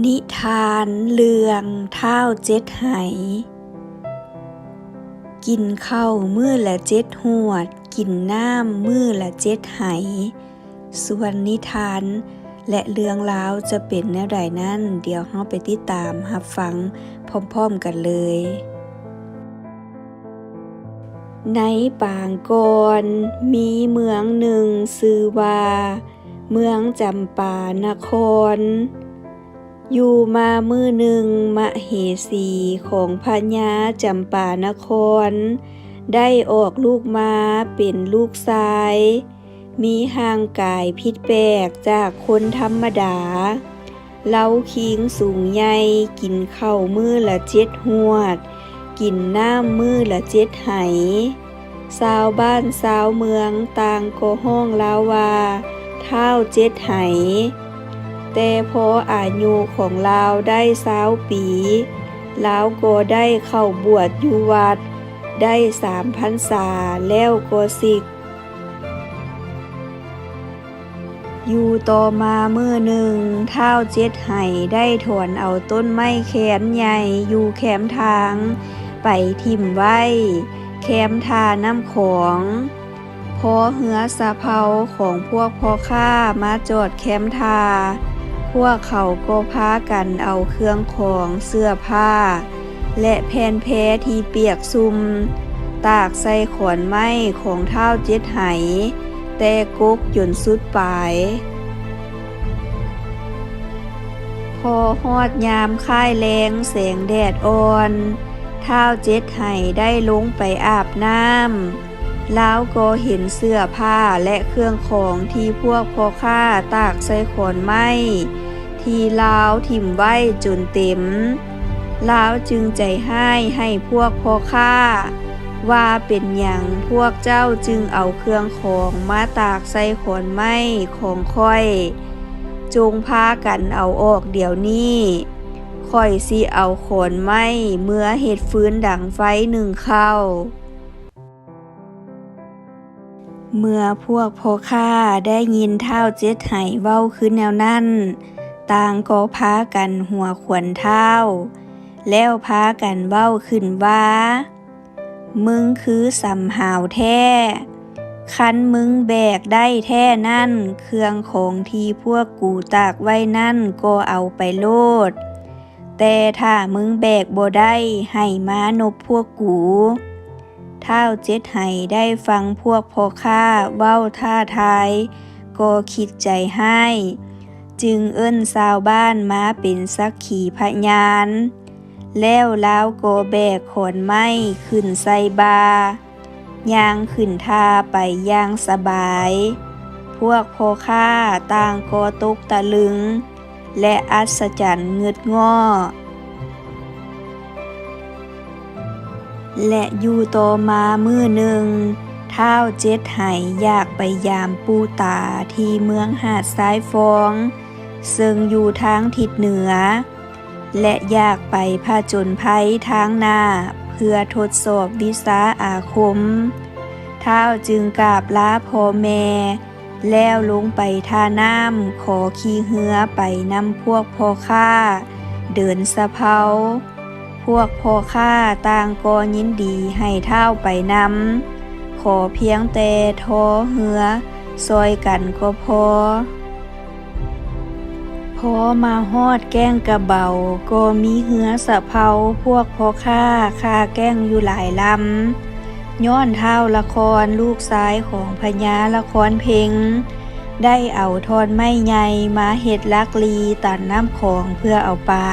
นิทานเรื่องเท้าเจ็ดไห กินข้าวมือละเจ็ดหวด กินน้ำมือละเจ็ดไห ส่วนนิทานและเรื่องราวจะเป็นแนวใดนั้น เดี๋ยวเราไปติดตามรับฟังพร้อมๆกันเลย ในปางกอนมีเมืองหนึ่งชื่อว่า เมืองจำปานคร อยู่มามือหนึ่งมะเหสีของพญาจำปานคร ได้ออกลูกมาเป็นลูกชาย มีห่างกายผิดแปลกจากคนธรรมดา เล้าคิงสูงใหญ่กินข้าวมือละเจ็ดหวด กินน้ำมือละเจ็ดไหสาวบ้านสาวเมืองต่างก็ห้องลาวาเท่าเจ็ดไห แต่พออายุของลาวได้สาวปีลาวก็ได้เข้าบวชอยู่วัด ได้สามพรรษาแล้วก็สิก อยู่ต่อมาเมื่อหนึ่งเท้าเจ็ดไห่ได้ถอนเอาต้นไม้แขนใหญ่อยู่แคมทาง ไปทิ่มไว้ แคมทาน้ำของพอเหือสะเพาของพวกพ่อข้ามาจอดแคมทา พวกเขาก็พากันเอาเครื่องของเสื้อผ้า และแผ่นแพรที่เปียกซุม ตากใส่ขอนไม้ของเท้าเจ็ดไหแต่กกจนสุดปลาย พอฮอดยามค่ายแรงแสงแดดอ่อนเท้าเจ็ดไหได้ลงไปอาบน้ำ แล้วก็เห็นเสื้อผ้าและเครื่องของที่พวกพ่อข้าตากใส่ขอนไม้ ที่ลาวถิ่มไว้จนเต็มลาวจึงใจให้ให้พวกพ่อข้าว่าเป็นอย่างพวกเจ้าจึงเอาเครื่องของมาตากใส่ขอนไม้ของค่อย จงพากันเอาออกเดี๋ยวนี้ค่อยสิเอาขอนไม้เมื่อเห็ดฟื้นดังไฟหนึ่งเข้า เมื่อพวกพ่อข้าได้ยินเท้าเจ็ดไหเว้าขึ้นแนวนั้น ต่างก็พากันหัวขวนเท้าแล้วพากันเว้าขึ้นว่า มึงคือสำหาวแท้คันมึงแบกได้แท้นั่น เครื่องของที่พวกกูตากไว้นั่นก็เอาไปโลด แต่ถ้ามึงแบกบ่ได้ให้มานบพวกกู ท้าเจ็ดไห้ได้ฟังพวกพ่อข้าเว้าท่าทาย ก็คิดใจให้ จึงเอิ้นชาวบ้านมาเป็นสักขีพยาน แล้วแลาวโกแบกขอนไม้ขึ้นใส่บาย่างขึ้นท่าไปย่างสบาย พวกพ่อข้าต่างก็ตกตะลึง และอัศจรรย์เงืดง้อ และอยู่ต่อมามือหนึ่งท้าวเจ็ดไหอยากไปยามปูตาที่เมืองหาดซ้ายฟอง ซึ่งอยู่ทางทิศเหนือ และอยากไปผาจญภัยทางหน้า เพื่อทดสอบวิสาอาคม ท้าวจึงกราบลาพ่อแม่ แล้วลงไปท่าน้ำขอขี่เหือไปนำพวกพ่อข้า เดินสะเพา พวกพ่อข้าต่างก็ยินดีให้เท้าไปนำขอเพียงแต่ทอเหือซอยกันก็พอ พอมาฮอดแก้งกระเบา ก็มีเหือสะเพาพวกพ่อข้าคาแก้งอยู่หลายลำ ย้อนเท้าละครลูกซ้ายของพญาละครเพลงได้เอาทอนไม้ใหญ่มาเห็ดลักลีตัดน้ำของเพื่อเอาปลา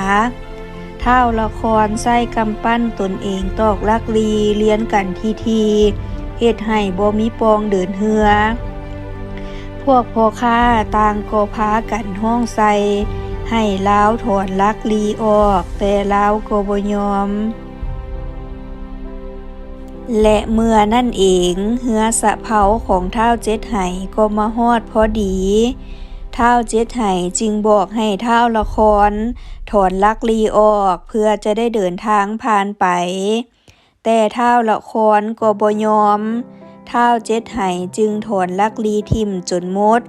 เท้าละครไส้กำปั้นตนเองตอกลักลีเลี้ยนกันทีทีเฮ็ดให้บ่มีปองเดินเหือ พวกพ่อค้าต่างก็พากันห้องใส่ให้ล้าวถอนลักลีออก แต่ล้าวก็บ่ยอม และเมื่อนั่นเองเหือสะเพาของเท้าเจ็ดไหก็มาฮอดพอดี ท้าเจ็ดไหจึงบอกให้เท้าละคร ถอนลักลีออกเพื่อจะได้เดินทางผ่านไป แต่เท้าละครก็บ่ยอมเท้าเจ็ดไหจึงถอนลักลีทิมจนมด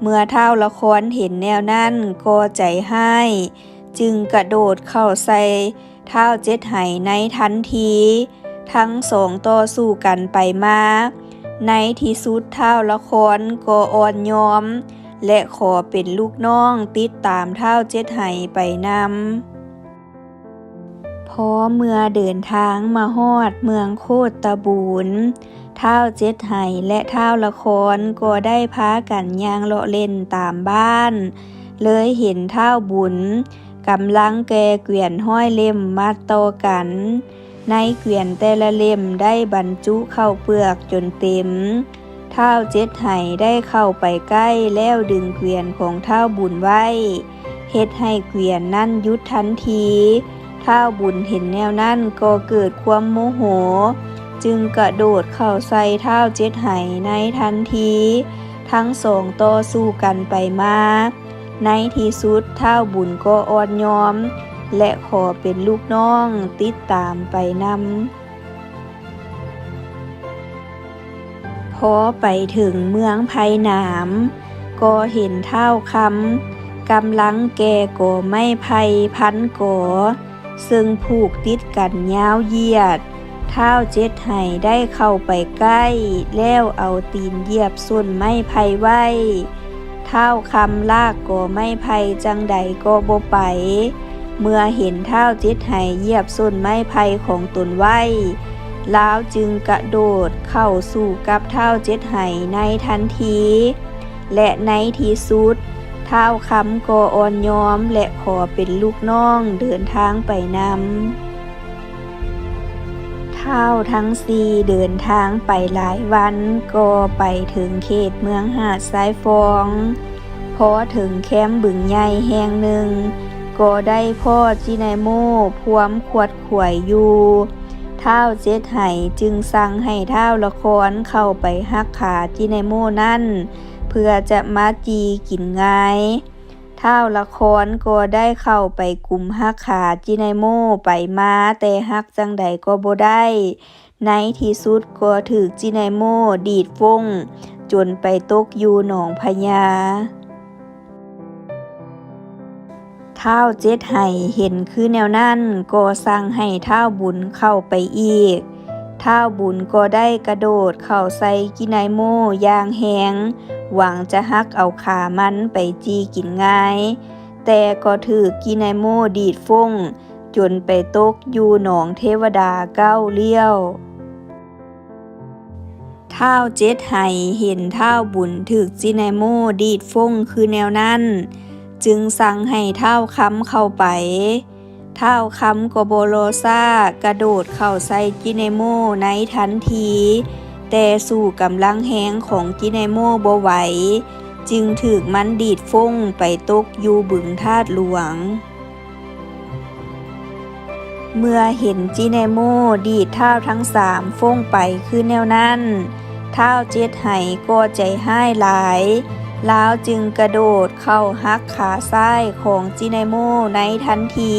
เมื่อเท้าละครเห็นแนวนั้นก็ใจให้จึงกระโดดเข้าใส่เท้าเจ็ดไหในทันที ทั้งสองต่อสู้กันไปมาในที่สุดเท้าละครก็อ่อนยอม และขอเป็นลูกน้องติดตามเท้าเจ็ดไหไปนำ พอเมื่อเดินทางมาฮอดเมืองโคตตะบูนท้าเจ็ดไหและเท้าละครก็ได้พากันยางเลาะเล่นตามบ้าน เลยเห็นเท้าบุญกำลังแกเกวียนห้อยเล่มมาโตกัน ในเกวียนแต่ละเล่มได้บรรจุเข้าเปลือกจนเต็ม ท้าเจ็ดไหได้เข้าไปใกล้แล้วดึงเกวียนของเท้าบุญไว้เฮ็ดให้เกวียนนั่นยุดทันทีเท้าบุญเห็นแนวนั้นก็เกิดความโมโห จึงกระโดดเข้าใส่เท้าเจ็ดไหในทันที ทั้งสองต่อสู้กันไปมา ในที่สุดเท้าบุญก็อ่อนยอม และขอเป็นลูกน้องติดตามไปนำ อไปถึงเมืองไผ่หนาม ก็เห็นเท่าคำกำลังแก่ก่อไม้ไผ่พันก่อซึ่งผูกติดกันยาวเหยียดเท้าเจ็ดไห้ได้เข้าไปใกล้ แล้วเอาตีนเหยียบส้นไม้ไผ่ไว้เท้าคำลากก่อไม้ไผ่จังใดก็บ่ไป เมื่อเห็นเท้าเจ็ดไห้เหยียบส้นไม้ไผ่ของตนไว้ ล้าวจึงกระโดดเข้าสู่กับเท้าเจ็ดไหในทันที และในที่สุด เท้าคำก็อ่อนยอมและขอเป็นลูกน้องเดินทางไปนำเท้าทั้งสี่เดินทางไปหลายวัน ก็ไปถึงเขตเมืองหาดสายฟอง พอถึงแคมป์บึงใหญ่แห่งหนึ่ง ก็ได้พ่อจินายโม่พวมขวดขวยอยู่ ท้าวเจ็ดไหจึงสั่งให้ท้าวละครเข้าไปหักขาจิไนโมนั่น เพื่อจะมาจีกินง่ายท้าวละครก็ได้เข้าไปกุมหักขาจิไนโมไปมาแต่หักจังใดก็บ่ได้ ในที่สุดก็ถือจิไนโมดีดฟงจนไปตกอยู่หนองพญา ท้าวเจ็ดไห้เห็นคือแนวนั้นก็สั่งให้ท้าวบุญเข้าไปอีกท้าวบุญก็ได้กระโดดเข้าใส่กินายโมย่างแหงหวังจะฮักเอาขามันไปจีกินง่าย แต่ก็ถือกินายโมดีดฟงจนไปตกอยู่หนองเทวดาเก้าเลี้ยวท้าวเจ็ดไห้เห็นท้าวบุญถึกจินายโมดีดฟงคือแนวนั้น จึงสั่งให้เท้าคำเข้าไป เท้าคำกโบโลซากระโดดเข้าใส่จิเนโมในทันที แต่สู่กำลังแห้งของจิเนโมบ่ไหว จึงถึกมันดีดฟงไปตกอยู่บึงธาตุหลวง เมื่อเห็นจิเนโมดีดเท้าทั้งสามฟงไปคือแนวนั้นเท้าเจ็ดไห้ก็ใจห้ายหลาย ลาวจึงกระโดดเข้าฮักขาซ้ายของจิไนโมในทันที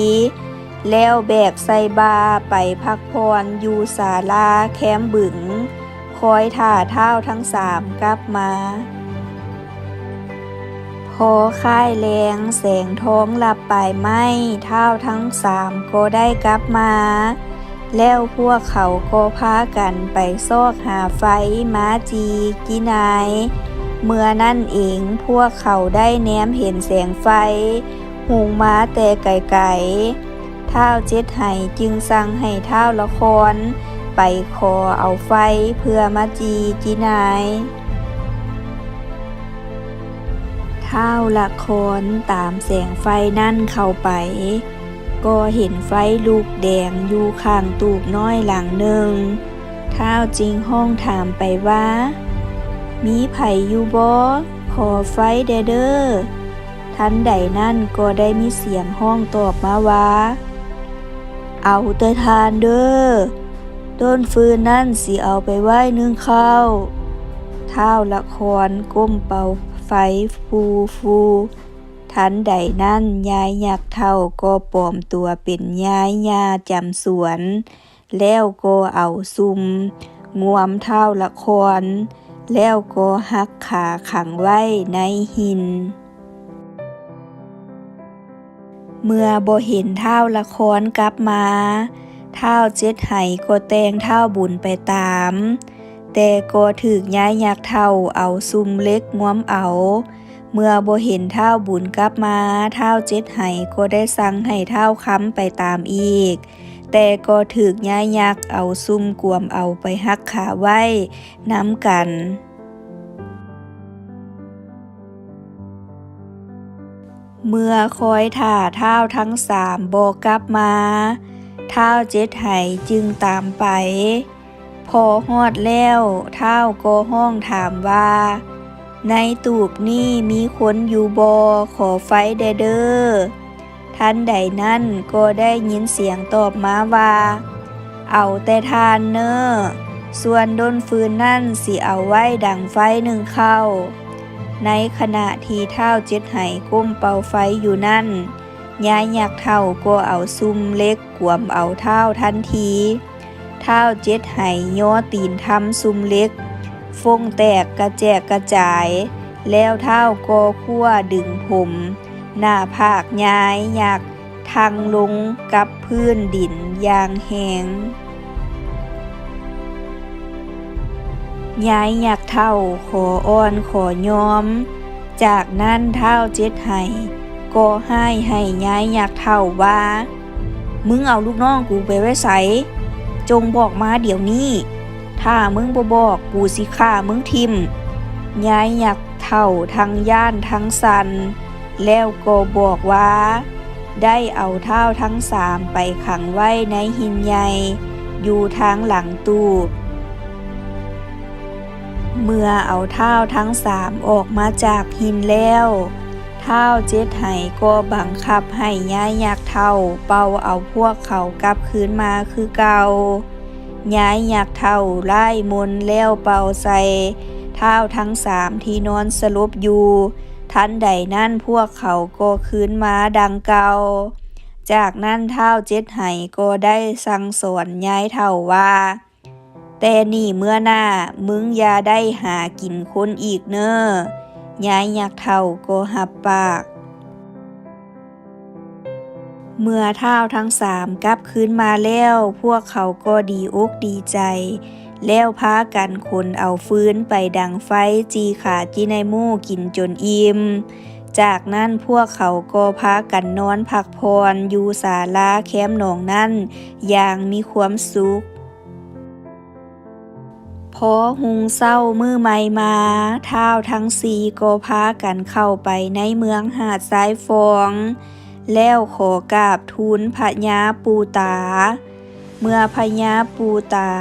แล้วแบกใส่บาไปพักพรอยู่ศาลาแคมบึง คอยถ่าเท้าทั้งสามกลับมา พอค่ายแรงแสงท้องหลับไปไหมเท้าทั้งสามก็ได้กลับมา แล้วพวกเขาก็พากันไปซอกหาไฟมาจีกินาย เมื่อนั่นเองพวกเขาได้แนมเห็นแสงไฟหุงม้าแต่ไกลๆท้าวเจ็ดไห้จึงสั่งให้ท้าวละคร ไปขอเอาไฟเพื่อมาจีจีนายท้าวละครตามแสงไฟนั่นเข้าไป ก็เห็นไฟลูกแดงอยู่ข้างตูบน้อยหลังหนึ่งท้าวจริงห้องถามไปว่า มีไผอยู่บ่ขอไฟเดอเด้อทันใดนั่นก็ได้มีเสียงห้องตอบมาว่า เอาแต่ทานเด้อ ต้นฟืนนั่นสิเอาไปไหว้นึ่งข้าวท้าวละครก้มเป่าไฟฟูฟูทันใดนั่นยายยักเท่าก็ปลอมตัวเป็นยายยาจำสวน แล้วก็เอาซุมงวมเท่าละคร แล้วก็หักขาขังไว้ในหิน เมื่อบ่เห็นเท่าละครกลับมาเท่าเจ็ดไห้ก็แต่งเท่าบุญไปตาม แต่ก็ถึกย้ายยักเท่าเอาซุ่มเล็กง้วมเอา เมื่อบ่เห็นเท่าบุญกลับมาเท่าเจ็ดไห้ก็ได้สั่งให้เท่าค้ำไปตามอีก แต่ก็ถึกย้ายยักเอาซุ่มกวมเอาไปหักขาไว้น้ำกันเมื่อคอยถ่าเท้าทั้งสามโบกลับมาเท้าเจ็ดไห้จึงตามไป พอฮอดแล้วเท้าก็ห้องถามว่า ในตูบนี่มีคนอยู่บอขอไฟเดเดอร์ ทันใดนั่นก็ได้ยินเสียงตอบมาว่า เอาแต่ทานเนอส่วนดนฟืนนั่นสิเอาไว้ดังไฟหนึ่งเข้า ในขณะที่เท้าเจ็ดไห้ก้มเป่าไฟอยู่นั่นยายอยากเท่าก็เอาซุ่มเล็กกวมเอาเท้าทันที เท้าเจ็ดไห้ย่อตีนทำซุ่มเล็ก ฟงแตกกระแจกกระจาย แล้วเท้าก็คั่วดึงผม หน้าผากย้ายอยากทางลงกับพื้นดินอย่างแหงย้ายอยากเท่าขออ้อนขอยอม จากนั้นเท่าเจ็ดไห้ก็ให้ให้ย้ายอยากเท่าว่า มึงเอาลูกน้องกูไปไว้ใสจงบอกมาเดี๋ยวนี้ ถ้ามึงบ่บอกกูสิฆ่ามึงทิมย้ายอยากเท่าทั้งย่านทั้งสัน แล้วก็บอกว่า ได้เอาเท้าทั้งสามไปขังไว้ในหินใหญ่ อยู่ทางหลังตู้เมื่อเอาเท้าทั้งสามออกมาจากหินแล้วเท้าเจ็ดไห้ก็บังคับให้ย้ายยักษ์เท่าเป่าเอาพวกเขากลับคืนมาคือเก่าย้ายยักษ์เท่าไล่มนแล้วเป่าใส่เท้าทั้งสามที่นอนสลบอยู่ ทันใดนั่นพวกเขาก็คืนมาดังเก่าจากนั้นเท้าเจ็ดไห้ก็ได้สั่งสอนย้ายเท่าว่า แต่นี่เมื่อหน้ามึงอย่าได้หากินคนอีกเนอ้อย้ายอยากเท่าก็หับปาก เมื่อเท้าทั้งสามกลับคืนมาแล้ว พวกเขาก็ดีอกดีใจ แล้วพากันคนเอาฟื้นไปดังไฟจีขาจีในมู่กินจนอิ่มจากนั้นพวกเขาก็พากันนอนพักพรอยู่ศาลาแคมป์หนองนั่น อย่างมีความสุขพอหุงเศร้ามือใหม่มาเท้าทั้งสีก็พากันเข้าไปในเมืองหาดสายฟอง แล้วขอกราบทูลพระยาปูตา เมื่อพญาปูตา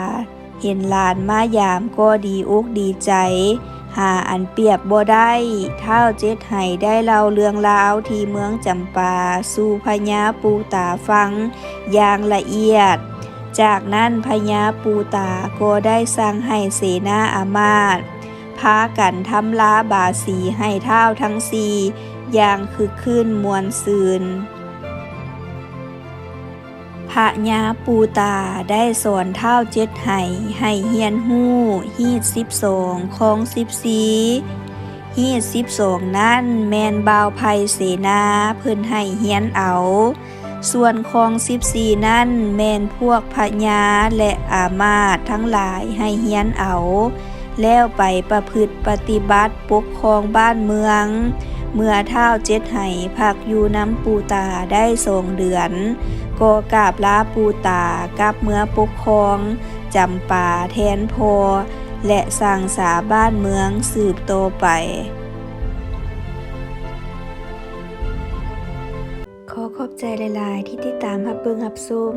เห็นหลานมายามก็ดีอกดีใจ หาอันเปียบบ่ได้เท่าเจ็ดไห้ได้เล่าเรื่องราวที่เมืองจำปา สู่พญาปูตาฟัง อย่างละเอียด จากนั้นพญาปูตาก็ได้สั่งให้เสนาอามาตพากันทำลาบาสีให้เท่าทั้งสี่ ย่างคือขึ้นมวลซืนพระยาปูตาได้สอนเท่าเจ็ดไห้ให้เฮียนหู้ ฮีดสิบสองของสิบสีฮีดสิบสองนั่นแมนบาวไพเสนาเพิ่นให้เฮียนเอา ส่วนของสิบสีนั่นแมนพวกพญาและอามาตทั้งหลายให้เฮียนเอา แล้วไปประพฤติปฏิบัติปกครองบ้านเมือง เมื่อเท่าเจ็ดไห้พักอยู่น้ำปูตาได้สองเดือนก็กราบลาปูตากับเมื่อปกครองจำป่าแทนพอ และสร้างสาบ้านเมืองสืบโตไป ขอขอบใจหลาย ๆ ที่ติดตามรับเบิงรับชม